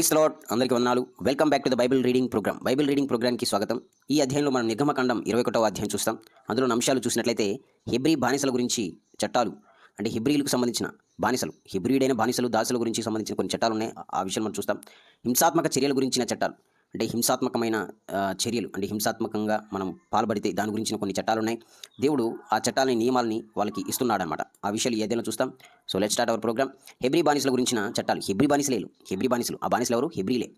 Price lord అందరికీ వందనాలు. Welcome back to the Bible reading program. Bible reading ప్రోగ్రామ్కి స్వాగతం. ఈ అధ్యాయంలో మనం నిర్గమకాండం ఇరవై ఒకటో అధ్యాయం చూస్తాం. అందులో అంశాలు చూసినట్లయితే హిబ్రీ బానిసల గురించి చట్టాలు అంటే హిబ్రీలకు సంబంధించిన బానిసలు హిబ్రీడైన బానిసలు దాసుల గురించి సంబంధించిన కొన్ని చట్టాలు ఉన్నాయి. ఆ- ఆ విషయం మనం చూస్తాం. హింసాత్మక చర్యల గురించిన చట్టాలు. అంటే హింసాత్మకమైన చర్యలు అంటే హింసాత్మకంగా మనం పాల్పడితే దాని గురించిన కొన్ని చట్టాలు ఉన్నాయి దేవుడు ఆ చట్టాలని నియమాలని వాళ్ళకి ఇస్తున్నాడనమాట ఆ విషయాలు ఏదైనా చూస్తాం. So let start our program Hebrew బానిసల గురించిన చట్టాలు. హెబ్రి బానిసలేలు హెబ్రి బానిసలు. ఆ బానిసలు ఎవరు? హెబ్రిలే.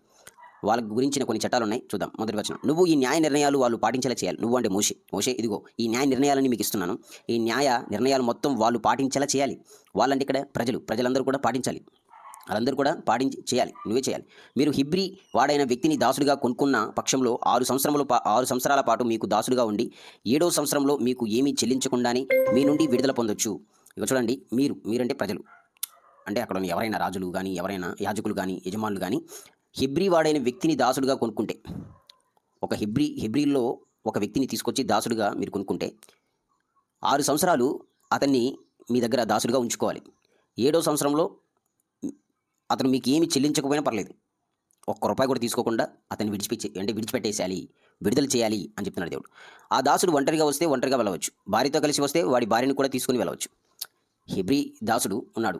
వాళ్ళ గురించిన కొన్ని చట్టాలు ఉన్నాయి చూద్దాం. మొదటి వచ్చిన నువ్వు ఈ న్యాయ నిర్ణయాలు వాళ్ళు పాటించేలా చేయాలి. నువ్వు అంటే మోషే. మోషే ఇదిగో ఈ న్యాయ నిర్ణయాలని మీకు ఇస్తున్నాను. ఈ న్యాయ నిర్ణయాలు మొత్తం వాళ్ళు పాటించేలా చేయాలి. వాళ్ళంటే ఇక్కడ ప్రజలు. ప్రజలందరూ కూడా పాటించాలి. వాళ్ళందరూ కూడా పాటించి చేయాలి నువ్వే చేయాలి. మీరు హిబ్రీ వాడైన వ్యక్తిని దాసుడిగా కొనుక్కున్న పక్షంలో ఆరు సంవత్సరముల పా ఆరు సంవత్సరాల పాటు మీకు దాసుడుగా ఉండి ఏడో సంవత్సరంలో మీకు ఏమీ చెల్లించకుండానే మీ నుండి విడుదల పొందొచ్చు. ఇక చూడండి మీరు మీరంటే ప్రజలు. అంటే అక్కడ ఎవరైనా రాజులు కానీ ఎవరైనా యాజకులు కానీ యజమానులు కానీ హిబ్రీ వాడైన వ్యక్తిని దాసుడుగా కొనుక్కుంటే ఒక హిబ్రీ హిబ్రిల్లో ఒక వ్యక్తిని తీసుకొచ్చి దాసుడుగా మీరు కొనుక్కుంటే ఆరు సంవత్సరాలు అతన్ని మీ దగ్గర దాసుడుగా ఉంచుకోవాలి. ఏడో సంవత్సరంలో అతను మీకు ఏమి చెల్లించకపోయినా పర్లేదు. ఒక్క రూపాయి కూడా తీసుకోకుండా అతన్ని విడిచిపెట్టి అంటే విడిచిపెట్టేసేయాలి విడుదల చేయాలి అని చెప్తున్నాడు దేవుడు. ఆ దాసుడు ఒంటరిగా వస్తే ఒంటరిగా వెళ్ళవచ్చు. భార్యతో కలిసి వస్తే వాడి భార్యను కూడా తీసుకుని వెళ్ళవచ్చు. హెబ్రి దాసుడు ఉన్నాడు.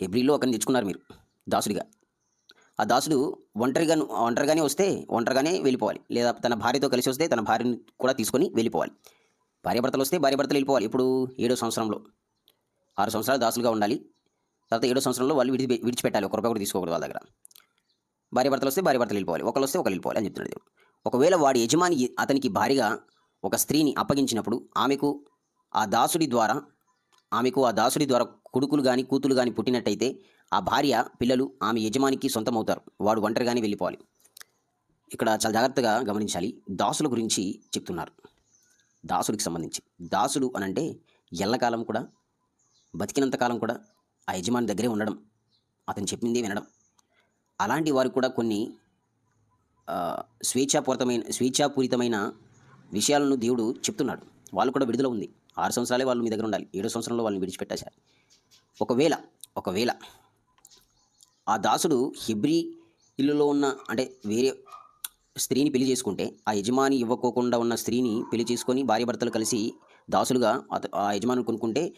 హెబ్రిలో ఒకరిని తెచ్చుకున్నారు మీరు దాసుడిగా. ఆ దాసుడు ఒంటరిగా ఒంటరిగానే వస్తే ఒంటరిగానే వెళ్ళిపోవాలి. లేదా తన భార్యతో కలిసి వస్తే తన భార్యను కూడా తీసుకొని వెళ్ళిపోవాలి. భార్యాభర్తలు వస్తే భార్యాభర్తలు వెళ్ళిపోవాలి. ఇప్పుడు ఏడో సంవత్సరంలో. ఆరు సంవత్సరాలు దాసులుగా ఉండాలి. తర్వాత ఏడో సంవత్సరంలో వాళ్ళు విడిచి విడిచిపెట్టాలి. ఒక రూపాయి కూడా తీసుకోకూడదు వాళ్ళ దగ్గర. భార్యాభర్తలు వస్తే భార్యాభర్తలు వెళ్ళిపోవాలి. ఒకళ్ళు వస్తే ఒకళ్ళు వెళ్ళిపోవాలి అని చెప్తున్నాడు ఒకవేళ వాడి యజమాని అతనికి భారీగా ఒక స్త్రీని అప్పగించినప్పుడు ఆమెకు ఆ దాసుడి ద్వారా ఆమెకు ఆ దాసుడి ద్వారా కొడుకులు కానీ కూతులు కానీ పుట్టినట్టయితే ఆ భార్య పిల్లలు ఆమె యజమానికి సొంతమవుతారు. వాడు ఒంటరిగానే వెళ్ళిపోవాలి. ఇక్కడ చాలా జాగ్రత్తగా గమనించాలి. దాసుల గురించి చెప్తున్నారు. దాసుడికి సంబంధించి. దాసుడు అనంటే ఎల్లకాలం కూడా బతికినంత కాలం కూడా ఆ యజమాని దగ్గరే ఉండడం అతను చెప్పిందే వినడం. అలాంటి వారు కూడా కొన్ని స్వేచ్ఛాపూరితమైన స్వేచ్ఛాపూరితమైన విషయాలను దేవుడు చెప్తున్నాడు. వాళ్ళు కూడా విడుదల ఉంది. ఆరు సంవత్సరాలే వాళ్ళు మీ దగ్గర ఉండాలి. ఏడో సంవత్సరంలో వాళ్ళని విడిచిపెట్టేశారు. ఒకవేళ ఒకవేళ ఆ దాసుడు హిబ్రీ ఇల్లులో ఉన్న అంటే వేరే స్త్రీని పెళ్ళి చేసుకుంటే ఆ యజమాని ఇవ్వకోకుండా ఉన్న స్త్రీని పెళ్ళి చేసుకొని భార్యాభర్తలు కలిసి దాసులుగా అత- ఆ యజమాని కొనుక్కుంటే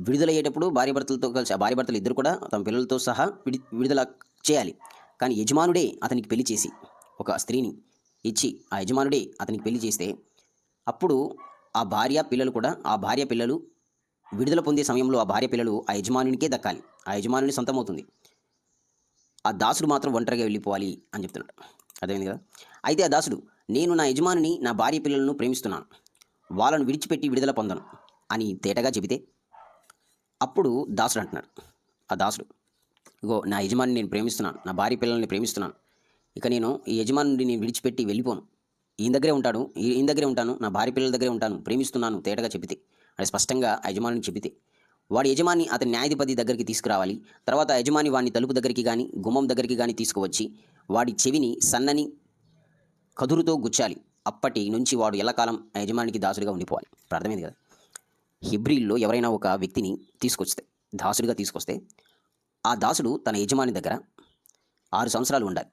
విడుదలయ్యేటప్పుడు భార్య భర్తలతో కలిసి ఆ భార్యాభర్తలు ఇద్దరు కూడా తమ పిల్లలతో సహా విడి విడుదల చేయాలి. కానీ యజమానుడే అతనికి పెళ్ళి చేసి ఒక స్త్రీని ఇచ్చి ఆ యజమానుడే అతనికి పెళ్ళి చేస్తే అప్పుడు ఆ భార్య పిల్లలు కూడా ఆ భార్య పిల్లలు విడుదల పొందే సమయంలో ఆ భార్య పిల్లలు ఆ యజమానునికే దక్కాలి. ఆ యజమానుని సొంతమవుతుంది. ఆ దాసుడు మాత్రం ఒంటరిగా వెళ్ళిపోవాలి అని చెప్తున్నాడు. అర్థమైంది కదా? అయితే ఆ దాసుడు నేను నా యజమానిని నా భార్య పిల్లలను ప్రేమిస్తున్నాను. వాళ్ళను విడిచిపెట్టి విడుదల పొందను అని తేటగా చెబితే అప్పుడు దాసుడు అంటున్నాడు. ఆ దాసుడు ఇగో నా యజమాని నేను ప్రేమిస్తున్నాను నా భార్య పిల్లల్ని ప్రేమిస్తున్నాను. ఇక నేను ఈ యజమానుడిని నేను విడిచిపెట్టి వెళ్ళిపోను. ఈయన దగ్గరే ఉంటాను ఈయన దగ్గరే ఉంటాను నా భార్య పిల్లల దగ్గరే ఉంటాను ప్రేమిస్తున్నాను తేటగా చెబితే అది స్పష్టంగా ఆ యజమానిని చెబితే వాడి యజమాని అతని న్యాయాధిపతి దగ్గరికి తీసుకురావాలి తర్వాత యజమాని వాడిని తలుపు దగ్గరికి కానీ గుమ్మం దగ్గరికి కానీ తీసుకువచ్చి వాడి చెవిని సన్నని కదురుతో గుచ్చాలి. అప్పటి నుంచి వాడు ఎల్లకాలం యజమానికి దాసుడిగా ఉండిపోవాలి. ప్రార్థమైంది అర్థమైంది కదా? హిబ్రిల్లో ఎవరైనా ఒక వ్యక్తిని తీసుకొస్తే దాసుడిగా తీసుకొస్తే ఆ దాసుడు తన యజమాని దగ్గర ఆరు సంవత్సరాలు ఉండాలి.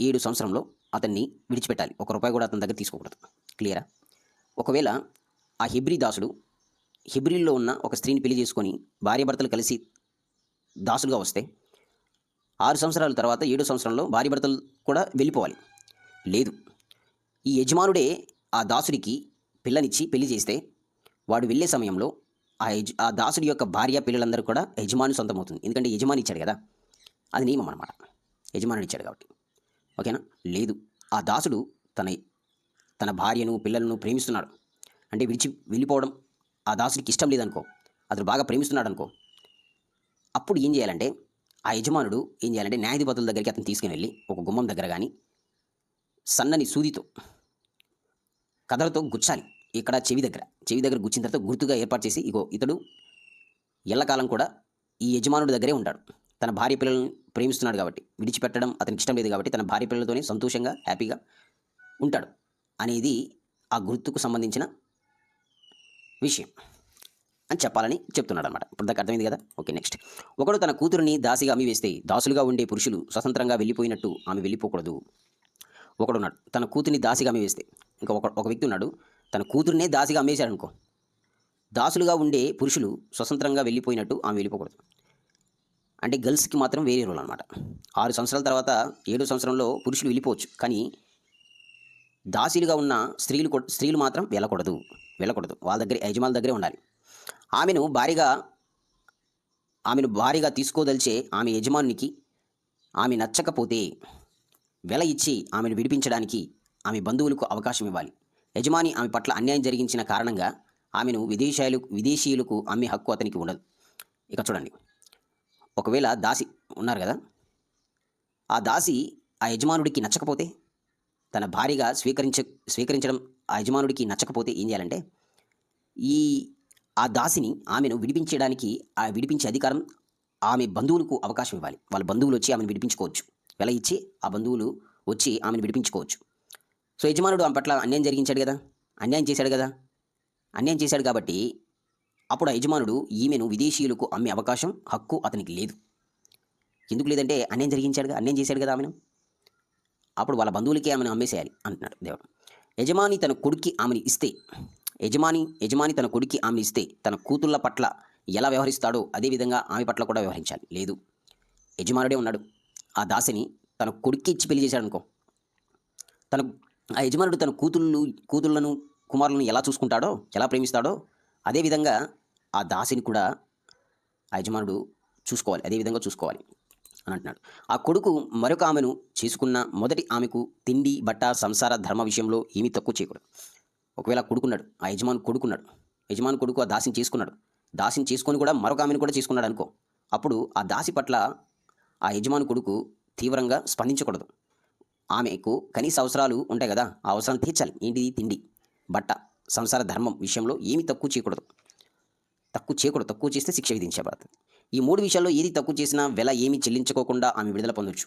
ఏడు సంవత్సరంలో అతన్ని విడిచిపెట్టాలి. ఒక రూపాయి కూడా అతని దగ్గర తీసుకోకూడదు. క్లియరా? ఒకవేళ ఆ హిబ్రీ దాసుడు హిబ్రిల్లో ఉన్న ఒక స్త్రీని పెళ్ళి చేసుకొని భార్యాభర్తలు కలిసి దాసులుగా వస్తే ఆరు సంవత్సరాల తర్వాత ఏడు సంవత్సరంలో భార్యాభర్తలు కూడా వెళ్ళిపోవాలి. లేదు. ఈ యజమానుడే ఆ దాసుడికి పిల్లనిచ్చి పెళ్ళి చేస్తే వాడు వెళ్ళే సమయంలో ఆ యజ ఆ దాసుడి యొక్క భార్య పిల్లలందరూ కూడా యజమాని సొంతమవుతుంది. ఎందుకంటే యజమాని ఇచ్చాడు కదా. అది నియమం అనమాట యజమానుడు ఇచ్చాడు కాబట్టి. ఓకేనా? లేదు. ఆ దాసుడు తన తన భార్యను పిల్లలను ప్రేమిస్తున్నాడు. అంటే విడిచి వెళ్ళిపోవడం ఆ దాసుడికి ఇష్టం లేదనుకో అతను బాగా ప్రేమిస్తున్నాడు అనుకో అప్పుడు ఏం చేయాలంటే ఆ యజమానుడు ఏం చేయాలంటే న్యాయాధిపతుల దగ్గరికి అతను తీసుకుని వెళ్ళి ఒక గుమ్మం దగ్గర కానీ సన్నని సూదితో కథలతో గుచ్చాలి. ఇక్కడ చెవి దగ్గర చెవి దగ్గర గుచ్చిన తర్వాత గుర్తుగా ఏర్పాటు చేసి ఇగో ఇతడు ఎల్లకాలం కూడా ఈ యజమానుడి దగ్గరే ఉంటాడు. తన భార్య పిల్లలను ప్రేమిస్తున్నాడు కాబట్టి విడిచిపెట్టడం అతనికి ఇష్టం లేదు కాబట్టి తన భార్య పిల్లలతోనే సంతోషంగా హ్యాపీగా ఉంటాడు అనేది ఆ గుర్తుకు సంబంధించిన విషయం అని చెప్పాలని చెప్తున్నాడు అనమాట ఇప్పుడు దాకా అర్థమైంది కదా? Okay next. ఒకడు తన కూతురుని దాసిగా అమ్మి వేస్తే దాసులుగా ఉండే పురుషులు స్వతంత్రంగా వెళ్ళిపోయినట్టు ఆమె వెళ్ళిపోకూడదు. ఒకడున్నాడు తన కూతుర్ని దాసిగా అమ్మి వేస్తే ఇంకా ఒక ఒక వ్యక్తి ఉన్నాడు. తన కూతురునే దాసిగా అమ్మేశాడు అనుకో దాసులుగా ఉండే పురుషులు స్వతంత్రంగా వెళ్ళిపోయినట్టు ఆమె వెళ్ళిపోకూడదు. అంటే గర్ల్స్కి మాత్రం వేరే రూల్ అనమాట ఆరు సంవత్సరాల తర్వాత ఏడు సంవత్సరంలో పురుషులు వెళ్ళిపోవచ్చు. కానీ దాసీలుగా ఉన్న స్త్రీలు స్త్రీలు మాత్రం వెళ్ళకూడదు. వెళ్ళకూడదు. వాళ్ళ దగ్గర యజమానుల దగ్గరే ఉండాలి. ఆమెను భారీగా ఆమెను భారీగా తీసుకోదలిచే ఆమె యజమానికి ఆమె నచ్చకపోతే వెల ఇచ్చి ఆమెను విడిపించడానికి ఆమె బంధువులకు అవకాశం ఇవ్వాలి. యజమాని ఆమె పట్ల అన్యాయం జరిగించిన కారణంగా ఆమెను విదేశాలు విదేశీయులకు అమ్మే హక్కు అతనికి ఉండదు. ఇక చూడండి. ఒకవేళ దాసి ఉన్నారు కదా? ఆ దాసి ఆ యజమానుడికి నచ్చకపోతే తన భార్యగా స్వీకరించ స్వీకరించడం ఆ యజమానుడికి నచ్చకపోతే ఏం చేయాలంటే ఈ ఆ దాసిని ఆమెను విడిపించడానికి ఆ విడిపించే అధికారం ఆమె బంధువులకు అవకాశం ఇవ్వాలి. వాళ్ళ బంధువులు వచ్చి ఆమెను విడిపించుకోవచ్చు. వెల ఇచ్చి ఆ బంధువులు వచ్చి ఆమెను విడిపించుకోవచ్చు. సో యజమానుడు ఆమె పట్ల అన్యాయం జరిగించాడు కదా? అన్యాయం చేశాడు కదా? అన్యాయం చేశాడు కాబట్టి అప్పుడు ఆ యజమానుడు ఈమెను విదేశీయులకు అమ్మే అవకాశం హక్కు అతనికి లేదు. ఎందుకు లేదంటే అన్యాయం జరిగించాడుగా? అన్యాయం చేశాడు కదా ఆమెను? అప్పుడు వాళ్ళ బంధువులకే ఆమెను అమ్మేసేయాలి అంటున్నాడు దేవుడు. యజమాని తన కొడుక్కి ఆమెను ఇస్తే యజమాని యజమాని తన కొడుక్కి ఆమెను ఇస్తే తన కూతుళ్ళ పట్ల ఎలా వ్యవహరిస్తాడో అదేవిధంగా ఆమె పట్ల కూడా వ్యవహరించాలి. లేదు. యజమానుడే ఉన్నాడు. ఆ దాసిని తన కొడుక్కి ఇచ్చి పెళ్ళి చేశాడు అనుకో తన ఆ యజమానుడు తన కూతుళ్ళు కూతుళ్ళను కుమారులను ఎలా చూసుకుంటాడో ఎలా ప్రేమిస్తాడో అదేవిధంగా ఆ దాసిని కూడా ఆ యజమానుడు చూసుకోవాలి అదేవిధంగా చూసుకోవాలి అని అంటున్నాడు. ఆ కొడుకు మరొక ఆమెను చేసుకున్న మొదటి ఆమెకు తిండి బట్ట సంసార ధర్మ విషయంలో ఏమీ తక్కువ చేయకూడదు. ఒకవేళ కొడుకున్నాడు ఆ యజమాను కొడుకున్నాడు యజమాను కొడుకు ఆ దాసిని చేసుకున్నాడు దాసిని చేసుకొని కూడా మరొక ఆమెను కూడా చేసుకున్నాడు అనుకో అప్పుడు ఆ దాసి పట్ల ఆ యజమాను కొడుకు తీవ్రంగా స్పందించకూడదు. ఆమెకు కనీస అవసరాలు ఉంటాయి కదా ఆ అవసరం తీర్చాలి. ఏంటిది? తిండి. బట్ట సంసార ధర్మం విషయంలో ఏమీ తక్కువ చేయకూడదు. తక్కువ చేయకూడదు. తక్కువ చేస్తే శిక్ష విధించబడుతుంది ఈ మూడు విషయాల్లో ఏది తక్కువ చేసినా వెల ఏమీ చెల్లించుకోకుండా ఆమె విడుదల పొందొచ్చు.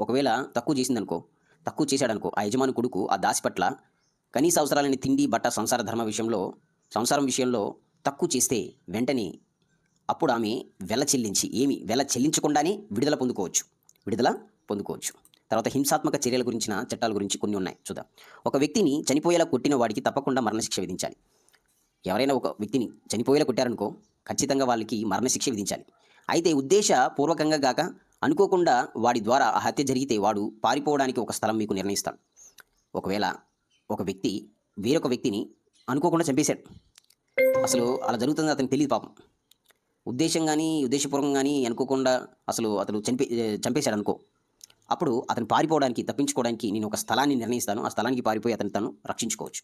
ఒకవేళ తక్కువ చేసిందనుకో తక్కువ చేశాడనుకో ఆ యజమాని కొడుకు ఆ దాసి పట్ల కనీస అవసరాలని తిండి బట్ట సంసార ధర్మ విషయంలో సంసారం విషయంలో తక్కువ చేస్తే వెంటనే అప్పుడు ఆమె వెల చెల్లించి ఏమి వెల చెల్లించకుండానే విడుదల పొందుకోవచ్చు. విడుదల పొందుకోవచ్చు. తర్వాత హింసాత్మక చర్యల గురించిన చట్టాల గురించి కొన్ని ఉన్నాయి. చూద్దాం. ఒక వ్యక్తిని చనిపోయేలా కొట్టిన వాడికి తప్పకుండా మరణశిక్ష విధించాలి. ఎవరైనా ఒక వ్యక్తిని చనిపోయేలా కొట్టారనుకో ఖచ్చితంగా వాళ్ళకి మరణశిక్ష విధించాలి. అయితే ఉద్దేశపూర్వకంగా గాక అనుకోకుండా వాడి ద్వారా ఆ హత్య జరిగితే వాడు పారిపోవడానికి ఒక స్థలం మీకు నిర్ణయిస్తాడు. ఒకవేళ ఒక వ్యక్తి వేరొక వ్యక్తిని అనుకోకుండా చంపేశాడు. అసలు అలా జరుగుతుంది అతనికి తెలియదు పాపం. ఉద్దేశం కానీ ఉద్దేశపూర్వకం కానీ అనుకోకుండా అసలు అతను చంపే చంపేశాడు అనుకో అప్పుడు అతను పారిపోవడానికి తప్పించుకోవడానికి నేను ఒక స్థలాన్ని నిర్ణయిస్తాను. ఆ స్థలానికి పారిపోయి అతను తను రక్షించుకోవచ్చు.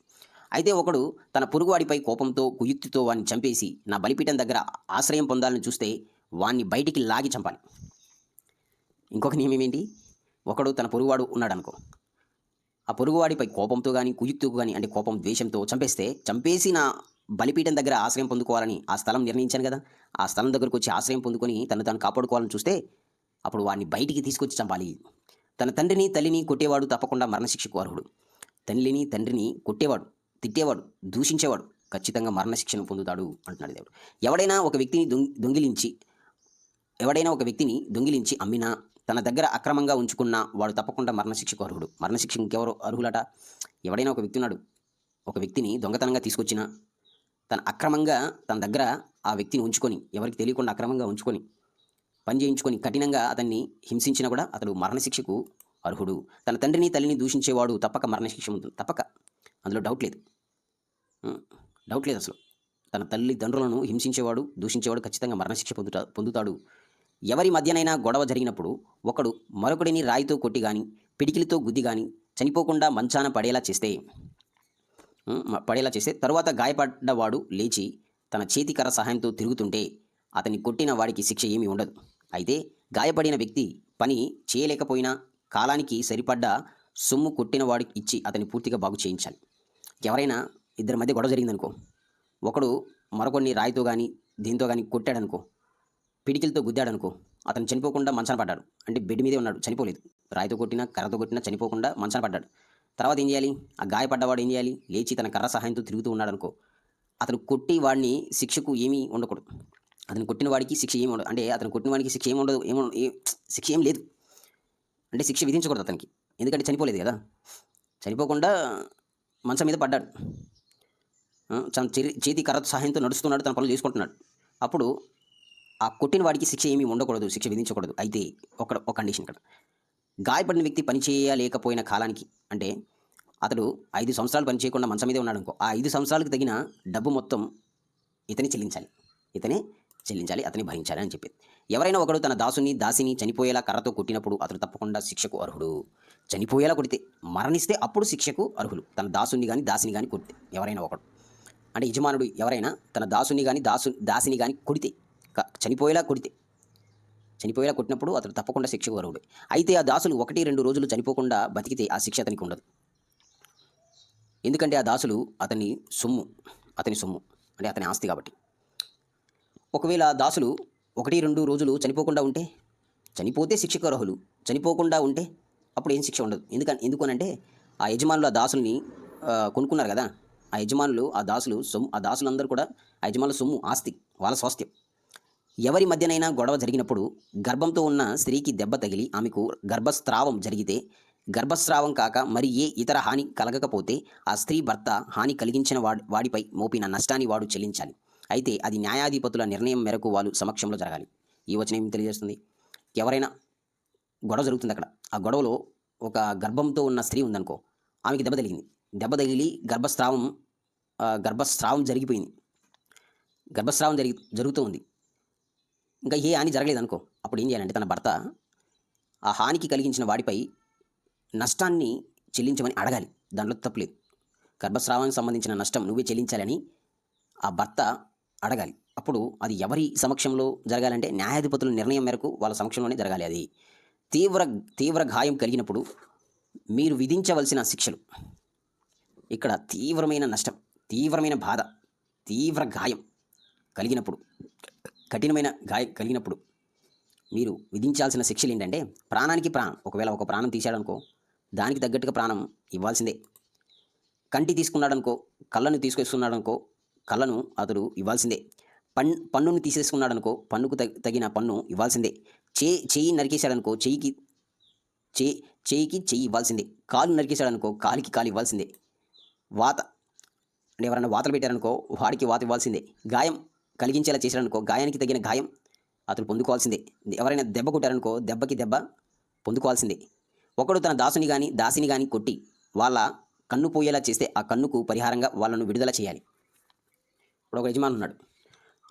అయితే ఒకడు తన పొరుగువాడిపై కోపంతో కుయుక్తితో వాడిని చంపేసి నా బలిపీఠం దగ్గర ఆశ్రయం పొందాలని చూస్తే వాణ్ణి బయటికి లాగి చంపాలి. ఇంకొక నియమం ఏంటి? ఒకడు తన పొరుగువాడు ఉన్నాడనుకో. ఆ పొరుగువాడిపై కోపంతో కానీ కుయుక్తితో కానీ అంటే కోపం ద్వేషంతో చంపేస్తే చంపేసి నా బలిపీఠం దగ్గర ఆశ్రయం పొందుకోవాలని ఆ స్థలం నిర్ణయించాను కదా. ఆ స్థలం దగ్గరకు వచ్చి ఆశ్రయం పొందుకొని తను తాను కాపాడుకోవాలని చూస్తే అప్పుడు వాడిని బయటికి తీసుకొచ్చి చంపాలి. తన తండ్రిని తల్లిని కొట్టేవాడు తప్పకుండా మరణశిక్షకు అర్హుడు. తల్లిని తండ్రిని కొట్టేవాడు తిట్టేవాడు దూషించేవాడు ఖచ్చితంగా మరణశిక్షను పొందుతాడు అంటున్నాడు దేవుడు. ఎవడైనా ఒక వ్యక్తిని దొంగిలించి ఎవడైనా ఒక వ్యక్తిని దొంగిలించి అమ్మినా తన దగ్గర అక్రమంగా ఉంచుకున్న వాడు తప్పకుండా మరణశిక్షకు అర్హుడు. మరణశిక్ష ఇంకెవరు అర్హులట? ఎవడైనా ఒక వ్యక్తి ఉన్నాడు. ఒక వ్యక్తిని దొంగతనంగా తీసుకొచ్చిన తన అక్రమంగా తన దగ్గర ఆ వ్యక్తిని ఉంచుకొని ఎవరికి తెలియకుండా అక్రమంగా ఉంచుకొని పని చేయించుకొని కఠినంగా అతన్ని హింసించినా కూడా అతడు మరణశిక్షకు అర్హుడు. తన తండ్రిని తల్లిని దూషించేవాడు తప్పక మరణశిక్ష ఉంటుంది తప్పక. అందులో డౌట్ లేదు. డౌట్ లేదు అసలు. తన తల్లిదండ్రులను హింసించేవాడు దూషించేవాడు ఖచ్చితంగా మరణశిక్ష పొందుతా పొందుతాడు. ఎవరి మధ్యనైనా గొడవ జరిగినప్పుడు ఒకడు మరొకడిని రాయితో కొట్టి కానీ పిడికిలితో గుద్ది కానీ చనిపోకుండా మంచాన పడేలా చేస్తే పడేలా చేస్తే తరువాత గాయపడ్డవాడు లేచి తన చేతికర సహాయంతో తిరుగుతుంటే అతన్ని కొట్టిన వాడికి శిక్ష ఏమీ ఉండదు. అయితే గాయపడిన వ్యక్తి పని చేయలేకపోయినా కాలానికి సరిపడ్డ సొమ్ము కొట్టిన వాడికి ఇచ్చి అతన్ని పూర్తిగా బాగు చేయించాలి. ఎవరైనా ఇద్దరి మధ్య గొడవ జరిగిందనుకో ఒకడు మరొకడిని రాయితో కానీ దీంతో కానీ కొట్టాడనుకో పిడికిలతో గుద్దాడనుకో అతను చనిపోకుండా మంచాన పడ్డాడు. అంటే బెడ్ మీదే ఉన్నాడు చనిపోలేదు. రాయితో కొట్టినా కర్రతో కొట్టినా చనిపోకుండా మంచాన పడ్డాడు. తర్వాత ఏం చేయాలి? ఆ గాయపడ్డవాడు ఏం చేయాలి? లేచి తన కర్ర సహాయంతో తిరుగుతూ ఉన్నాడు అనుకో అతను కొట్టి వాడిని శిక్షకు ఏమీ ఉండకూడదు. అతను కొట్టిన వాడికి శిక్ష ఏమి ఉండదు. అంటే అతను కొట్టిన వాడికి శిక్ష ఏమి ఉండదు ఏమో శిక్ష ఏం లేదు. అంటే శిక్ష విధించకూడదు అతనికి. ఎందుకంటే చనిపోలేదు కదా. చనిపోకుండా మంచం మీద పడ్డాడు. తన చేతి కర్ర సహాయంతో నడుస్తున్నాడు తన పనులు చేసుకుంటున్నాడు. అప్పుడు ఆ కొట్టిన వాడికి శిక్ష ఏమీ ఉండకూడదు శిక్ష విధించకూడదు. అయితే ఒక ఒక కండిషన్ ఇక్కడ. గాయపడిన వ్యక్తి పనిచేయలేకపోయిన కాలానికి అంటే అతడు ఐదు సంవత్సరాలు పనిచేయకుండా మంచం మీదే ఉన్నాడు అనుకో ఆ ఐదు సంవత్సరాలకు తగిన డబ్బు మొత్తం ఇతనే చెల్లించాలి. ఇతనే చెల్లించాలి అతని భరించాలి అని చెప్పేది. ఎవరైనా ఒకడు తన దాసుని దాసిని చనిపోయేలా కర్రతో కొట్టినప్పుడు అతడు తప్పకుండా శిక్షకు అర్హుడు. చనిపోయేలా కొడితే మరణిస్తే అప్పుడు శిక్షకు అర్హులు. తన దాసుని కానీ దాసిని కానీ కొడితే ఎవరైనా ఒకడు. అంటే యజమానుడు ఎవరైనా తన దాసుని కానీ దాసు దాసిని కానీ కొడితే చనిపోయేలా కొడితే చనిపోయేలా కొట్టినప్పుడు అతడు తప్పకుండా శిక్షకు అర్హుడు. అయితే ఆ దాసులు ఒకటి రెండు రోజులు చనిపోకుండా బతికితే ఆ శిక్ష అతనికి ఉండదు. ఎందుకంటే ఆ దాసులు అతని సొమ్ము అతని సొమ్ము అంటే అతని ఆస్తి కాబట్టి. ఒకవేళ ఆ దాసులు ఒకటి రెండు రోజులు చనిపోకుండా ఉంటే? చనిపోతే శిక్షకు అర్హులు చనిపోకుండా ఉంటే? అప్పుడు ఏం శిక్ష ఉండదు. ఎందుకని ఎందుకనంటే ఆ యజమానులు ఆ దాసుల్ని కొనుక్కున్నారు కదా? ఆ యజమానులు ఆ దాసులు సొమ్ము ఆ దాసులందరూ కూడా ఆ యజమానుల సొమ్ము ఆస్తి వాళ్ళ స్వాస్థ్యం. ఎవరి మధ్యనైనా గొడవ జరిగినప్పుడు గర్భంతో ఉన్న స్త్రీకి దెబ్బ తగిలి ఆమెకు గర్భస్రావం జరిగితే గర్భస్రావం కాక మరి ఏ ఇతర హాని కలగకపోతే ఆ స్త్రీ భర్త హాని కలిగించిన వాడి వాడిపై మోపిన నష్టాన్ని వాడు చెల్లించాలి. అయితే అది న్యాయాధిపతుల నిర్ణయం మేరకు వాళ్ళు సమక్షంలో జరగాలి. ఈ వచనం ఏం తెలియజేస్తుంది? ఎవరైనా గొడవ జరుగుతుంది అక్కడ. ఆ గొడవలో ఒక గర్భంతో ఉన్న స్త్రీ ఉందనుకో ఆమెకి దెబ్బ తగిలింది. దెబ్బ తగిలి గర్భస్రావం గర్భస్రావం జరిగిపోయింది. గర్భస్రావం జరిగి జరుగుతూ ఉంది. ఇంకా ఏ హాని జరగలేదు అనుకో అప్పుడు ఏం చేయాలంటే తన భర్త ఆ హానికి కలిగించిన వాడిపై నష్టాన్ని చెల్లించమని అడగాలి. దాంట్లో తప్పలేదు గర్భస్రావానికి సంబంధించిన నష్టం నువ్వే చెల్లించాలని ఆ భర్త అడగాలి. అప్పుడు అది ఎవరి సమక్షంలో జరగాలంటే న్యాయాధిపతుల నిర్ణయం మేరకు వాళ్ళ సమక్షంలోనే జరగాలి అది. తీవ్ర తీవ్ర గాయం కలిగినప్పుడు మీరు విధించవలసిన శిక్షలు. ఇక్కడ తీవ్రమైన నష్టం తీవ్రమైన బాధ తీవ్ర గాయం కలిగినప్పుడు కఠినమైన గాయం కలిగినప్పుడు మీరు విధించాల్సిన శిక్షలు ఏంటంటే ప్రాణానికి ప్రాణం. ఒకవేళ ఒక ప్రాణం తీశాడనుకో దానికి తగ్గట్టుగా ప్రాణం ఇవ్వాల్సిందే. కంటి తీసుకున్నాడనుకో కళ్ళను తీసుకొస్తున్నాడనుకో కళ్ళను అతడు ఇవ్వాల్సిందే. పన్ పన్నును తీసేసుకున్నాడనుకో పన్నుకు తగిన పన్ను ఇవ్వాల్సిందే. చే చేయి నరికేశాడనుకో చెయ్యికి చే చేయికి చెయ్యి ఇవ్వాల్సిందే. కాలు నరికేశాడనుకో కాలికి కాలు ఇవ్వాల్సిందే. వాత అంటే ఎవరైనా వాతలు పెట్టారనుకో వాడికి వాత ఇవ్వాల్సిందే. గాయం కలిగించేలా చేశాడనుకో గాయానికి తగిన గాయం అతను పొందుకోవాల్సిందే. ఎవరైనా దెబ్బ కొట్టారనుకో దెబ్బకి దెబ్బ పొందుకోవాల్సిందే. ఒకడు తన దాసుని కానీ దాసిని కానీ కొట్టి వాళ్ళ కన్ను పోయేలా చేస్తే ఆ కన్నుకు పరిహారంగా వాళ్ళను విడుదల చేయాలి. ఇప్పుడు ఒక యజమాని ఉన్నాడు.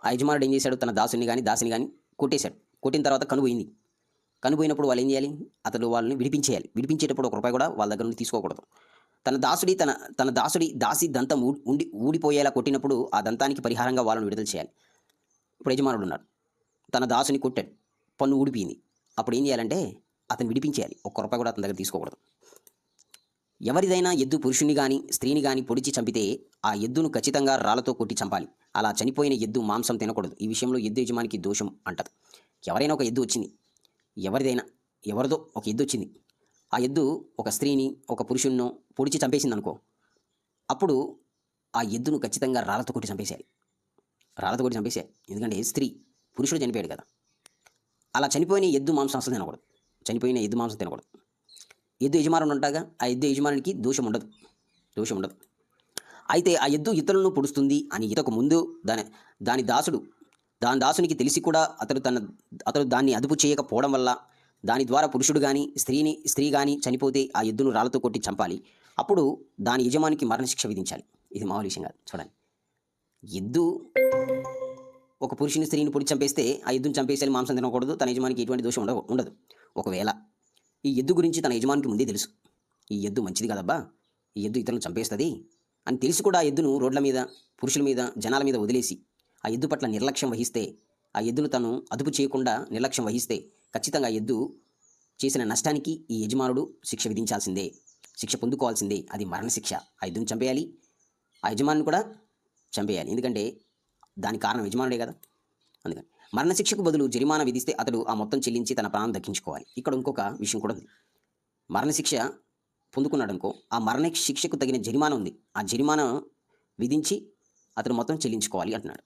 ఆ యజమానుడు ఏం చేశాడు? తన దాసుని కానీ దాసిని కానీ కొట్టేశాడు. కొట్టిన తర్వాత కనుపోయింది కనుపోయినప్పుడు వాళ్ళు ఏం చేయాలి? అతడు వాళ్ళని విడిపించేయాలి. విడిపించేటప్పుడు ఒక రూపాయి కూడా వాళ్ళ దగ్గర నుండి తీసుకోకూడదు. తన దాసుడి తన తన దాసుడి దాసి దంతం ఊ- ఉండి ఊడిపోయేలా కొట్టినప్పుడు ఆ దంతానికి పరిహారంగా వాళ్ళని విడుదల చేయాలి. ఇప్పుడు యజమానుడు ఉన్నాడు. తన దాసుని కొట్టాడు. పన్ను ఊడిపోయింది. అప్పుడు ఏం చేయాలంటే అతను విడిపించేయాలి. ఒక్క రూపాయి కూడా అతని దగ్గర తీసుకోకూడదు. ఎవరిదైనా ఎద్దు పురుషుని కానీ స్త్రీని కానీ పొడిచి చంపితే ఆ ఎద్దును ఖచ్చితంగా రాళ్ళతో కొట్టి చంపాలి. అలా చనిపోయిన ఎద్దు మాంసం తినకూడదు. ఈ విషయంలో ఎద్దు యజమానికి దోషం అంటారు ఎవరైనా ఒక ఎద్దు వచ్చింది. ఎవరిదైనా ఎవరిదో ఒక ఎద్దు వచ్చింది. ఆ ఎద్దు ఒక స్త్రీని ఒక పురుషుణ్ణో పొడిచి చంపేసింది అనుకో అప్పుడు ఆ ఎద్దును ఖచ్చితంగా రాళ్ళతో కొట్టి చంపేసేయాలి. రాళ్ళతో కొట్టి చంపేసేయాలి. ఎందుకంటే స్త్రీ పురుషుడు చనిపోయాడు కదా. అలా చనిపోయిన ఎద్దు మాంసం అసలు తినకూడదు. చనిపోయిన ఎద్దు మాంసం తినకూడదు. ఎద్దు యజమానుడు ఉంటాగా ఆ ఎద్దు యజమానికి దోషం ఉండదు. దోషం ఉండదు. అయితే ఆ ఎద్దు ఇతరులను పొడుస్తుంది అని ఇతకు ముందు దాని దాని దాసుడు దాని దాసునికి తెలిసి కూడా అతడు తన అతడు దాన్ని అదుపు చేయకపోవడం వల్ల దాని ద్వారా పురుషుడు కానీ స్త్రీని స్త్రీ కానీ చనిపోతే ఆ ఎద్దును రాళ్ళతో కొట్టి చంపాలి. అప్పుడు దాని యజమానికి మరణశిక్ష విధించాలి. ఇది మామూలు విషయం కాదు. చూడండి. ఎద్దు ఒక పురుషుని స్త్రీని పొడి చంపేస్తే ఆ ఎద్దును చంపేసేయాలి మాంసం తినకూడదు తన యజమానికి ఎటువంటి దోషం ఉండదు ఉండదు. ఒకవేళ ఈ ఎద్దు గురించి తన యజమానికి ముందే తెలుసు. ఈ ఎద్దు మంచిది కదబ్బా. ఈ ఎద్దు ఇతరులను చంపేస్తుంది అని తెలిసి కూడా ఆ ఎద్దును రోడ్ల మీద పురుషుల మీద జనాల మీద వదిలేసి ఆ ఎద్దు పట్ల నిర్లక్ష్యం వహిస్తే ఆ ఎద్దును తను అదుపు చేయకుండా నిర్లక్ష్యం వహిస్తే ఖచ్చితంగా ఎద్దు చేసిన నష్టానికి ఈ యజమానుడు శిక్ష విధించాల్సిందే. శిక్ష పొందుకోవాల్సిందే. అది మరణశిక్ష. ఆ ఎద్దును చంపేయాలి. ఆ యజమానిని కూడా చంపేయాలి. ఎందుకంటే దానికి కారణం యజమానుడే కదా. అందుకని మరణశిక్షకు బదులు జరిమానా విధిస్తే అతడు ఆ మొత్తం చెల్లించి తన ప్రాణం దక్కించుకోవాలి. ఇక్కడ ఇంకొక విషయం కూడా ఉంది. మరణశిక్ష పొందుకున్నాడు అనుకో ఆ మరణ శిక్షకు తగిన జరిమానా ఉంది. ఆ జరిమానా విధించి అతను మొత్తం చెల్లించుకోవాలి అంటున్నాడు.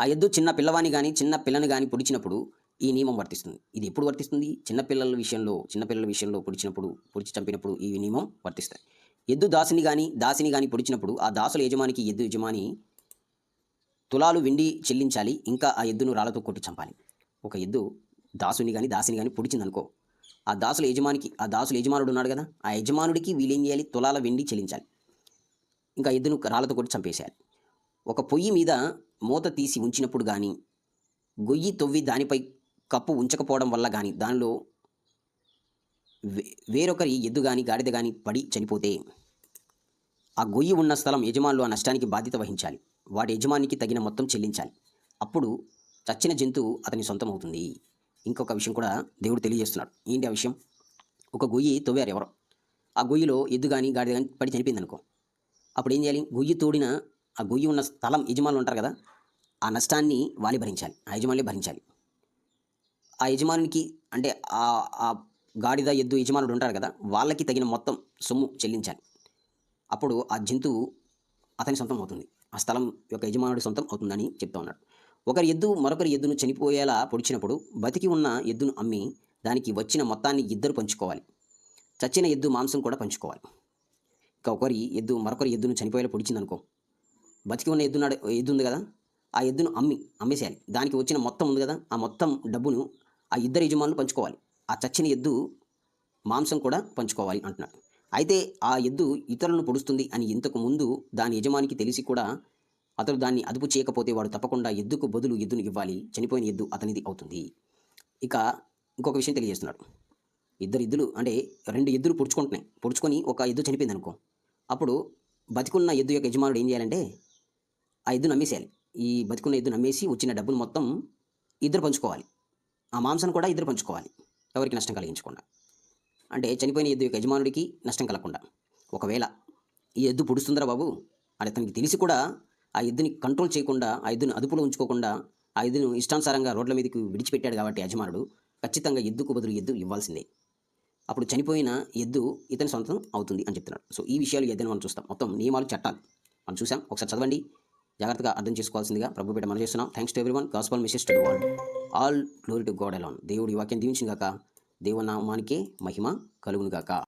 ఆ ఎద్దు చిన్న పిల్లవాని కానీ చిన్న పిల్లని కానీ పొడిచినప్పుడు ఈ నియమం వర్తిస్తుంది. ఇది ఎప్పుడు వర్తిస్తుంది? చిన్నపిల్లల విషయంలో చిన్నపిల్లల విషయంలో పొడిచినప్పుడు పొడిచి చంపినప్పుడు ఈ నియమం వర్తిస్తాయి. ఎద్దు దాసిని కానీ దాసిని కానీ పొడిచినప్పుడు ఆ దాసుల యజమానికి ఎద్దు యజమాని తులాలు వెండి చెల్లించాలి. ఇంకా ఆ ఎద్దును రాళ్ళతో కొట్టి చంపాలి. ఒక ఎద్దు దాసుని కానీ దాసిని కానీ పొడిచిందనుకో ఆ దాసుల యజమానికి ఆ దాసుల యజమానుడు ఉన్నాడు కదా ఆ యజమానుడికి వీళ్ళేం చేయాలి? తులాల వెండి చెల్లించాలి. ఇంకా ఎద్దును రాళ్ళతో కొట్టి చంపేసేయాలి. ఒక పొయ్యి మీద మూత తీసి ఉంచినప్పుడు కానీ గొయ్యి తొవ్వి దానిపై కప్పు ఉంచకపోవడం వల్ల కానీ దానిలో వే- వేరొకరి ఎద్దు కానీ గాడిద కానీ పడి చనిపోతే ఆ గొయ్యి ఉన్న స్థలం యజమానులు ఆ నష్టానికి బాధ్యత వహించాలి. వాడి యజమానికి తగిన మొత్తం చెల్లించాలి. అప్పుడు చచ్చిన జంతువు అతని సొంతం అవుతుంది ఇంకొక విషయం కూడా దేవుడు తెలియజేస్తున్నాడు. ఏంటి ఆ విషయం? ఒక గొయ్యి తవ్వారు ఎవరో. ఆ గొయ్యిలో ఎద్దు కానీ గాడిద కానీ పడి చనిపోయింది అనుకో అప్పుడు ఏం చేయాలి? గొయ్యి తోడిన ఆ గొయ్యి ఉన్న స్థలం యజమానులు ఉంటారు కదా ఆ నష్టాన్ని వాళ్ళే భరించాలి. ఆ యజమానులే భరించాలి. ఆ యజమానికి అంటే ఆ ఆ గాడిద ఎద్దు యజమానుడు ఉంటారు కదా వాళ్ళకి తగిన మొత్తం సొమ్ము చెల్లించాలి. అప్పుడు ఆ జంతువు అతని సొంతం అవుతుంది ఆ స్థలం యొక్క యజమానుడి సొంతం అవుతుందని చెప్తా ఉన్నాడు. ఒకరి ఎద్దు మరొకరి ఎద్దును చనిపోయేలా పొడిచినప్పుడు బతికి ఉన్న ఎద్దును అమ్మి దానికి వచ్చిన మొత్తాన్ని ఇద్దరు పంచుకోవాలి. చచ్చిన ఎద్దు మాంసం కూడా పంచుకోవాలి. ఇంకా ఒకరి ఎద్దు మరొకరి ఎద్దును చనిపోయేలా పొడిచిందనుకో బతికి ఉన్న ఎద్దు నాడు ఎద్దు ఉంది కదా ఆ ఎద్దును అమ్మి అమ్మేసేయాలి. దానికి వచ్చిన మొత్తం ఉంది కదా ఆ మొత్తం డబ్బును ఆ ఇద్దరు యజమానులు పంచుకోవాలి. ఆ చచ్చిన ఎద్దు మాంసం కూడా పంచుకోవాలి అంటున్నాడు. అయితే ఆ ఎద్దు ఇతరులను పొడుస్తుంది అని ఇంతకు ముందు దాని యజమానికి తెలిసి కూడా అతడు దాన్ని అదుపు చేయకపోతే వాడు తప్పకుండా ఎద్దుకు బదులు ఎద్దును ఇవ్వాలి. చనిపోయిన ఎద్దు అతనిది అవుతుంది. ఇక ఇంకొక విషయం తెలియజేస్తున్నాడు. ఇద్దరు ఎద్దులు అంటే రెండు ఎద్దులు పొడుచుకుంటున్నాయి. పొడుచుకొని ఒక ఎద్దు చనిపోయింది అనుకో అప్పుడు బతికున్న ఎద్దు యొక్క యజమానుడు ఏం చేయాలంటే ఆ ఎద్దును అమ్మేసేయాలి ఈ బతికున్న ఎద్దు అమ్మేసి వచ్చిన డబ్బులు మొత్తం ఇద్దరు పంచుకోవాలి. ఆ మాంసం కూడా ఇద్దరు పంచుకోవాలి. ఎవరికి నష్టం కలిగించకుండా. అంటే చనిపోయిన ఎద్దు యొక్క యజమానుడికి నష్టం కలగకుండా. ఒకవేళ ఈ ఎద్దు పొడుస్తుందిరా బాబు అని అతనికి తెలిసి కూడా ఆ ఎద్దుని కంట్రోల్ చేయకుండా ఆ ఎద్దుని అదుపులో ఉంచుకోకుండా ఆ ఎద్దును ఇష్టానుసారంగా రోడ్ల మీదకి విడిచిపెట్టాడు కాబట్టి యజమానుడు ఖచ్చితంగా ఎద్దుకు బదులు ఎద్దు ఇవ్వాల్సిందే. అప్పుడు చనిపోయిన ఎద్దు ఇతని సొంతం అవుతుంది అని చెప్తున్నాడు. సో ఈ విషయాలు ఎద్దని మనం చూస్తాం. మొత్తం నియమాలు చట్టాలు మనం చూసాం. ఒకసారి చదవండి. జాగ్రత్తగా అర్థం చేసుకోవాల్సిందిగా ప్రభు బిడ్డ మనం చేస్తున్నాం. Thanks to everyone gospel message to the world all glory to God అలాన్ దేవుడి వాక్యం దీవించిన కాక దేవనామానికి మహిమ కలుగునుగాక.